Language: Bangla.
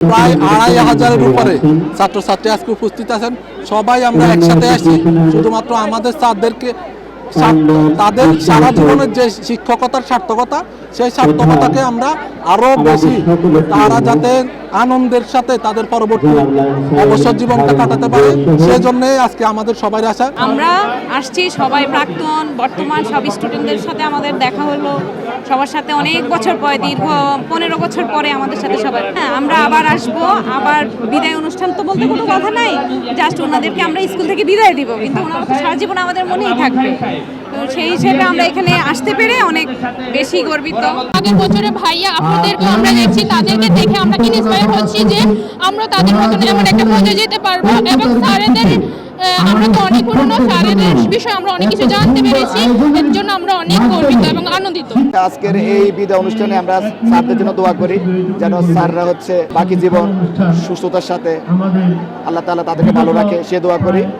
প্রায় আড়াই হাজারের উপরে ছাত্রছাত্রী আজকে উপস্থিত আছেন। সবাই আমরা একসাথে আসি শুধুমাত্র আমাদের স্যারদেরকে তাদের সারা জীবনের যে শিক্ষকতার সার্থকতা, সেই সার্থকতাকে আমরা আরও বেশি তারা যাতে আনন্দের সাথে তাদের পরবর্তী অবসর জীবনটা কাটাতে পারে। সেই জন্যই আজকে আমাদের সবাই আসা। আমরা আসছি সবাই প্রাক্তন, বর্তমান সব স্টুডেন্টদের সাথে আমাদের দেখা হলো। সবার সাথে অনেক বছর পরে, দীর্ঘ পনেরো বছর পরে আমাদের সাথে সবাই। হ্যাঁ আমরা আবার আসব, আবার বিদায় অনুষ্ঠান তো বলতে কোনো কথা নাই। জাস্ট ওনাদেরকে আমরা স্কুল থেকে বিদায় দিব, কিন্তু ওনারা সারা জীবন আমাদের মনেই থাকবে। তো সেই হিসেবে আমরা এখানে আসতে পেরে অনেক বেশি গর্বিত। আগের বছরে ভাইয়া আপনাদেরকে আমরা দেখছি তাদেরকে দেখে আমরা ইন্সপায়ার হচ্ছি যে আমরা তাদের মতন এমন একটা পর্যায়ে যেতে পারব এবং স্যারেদের আমরা তো অনেক পুরনো স্যারেদের বিষয়ে আমরা অনেক কিছু জানতে পেরেছি এর জন্য আমরা অনেক গর্বিত এবং আনন্দিত। আজকের এই বিদায় অনুষ্ঠানে আমরা স্যারদের জন্য দোয়া করি যেন স্যাররা হচ্ছে বাকি জীবন সুস্থতার সাথে আল্লাহ তাআলা তাদেরকে ভালো রাখে সে দোয়া করি।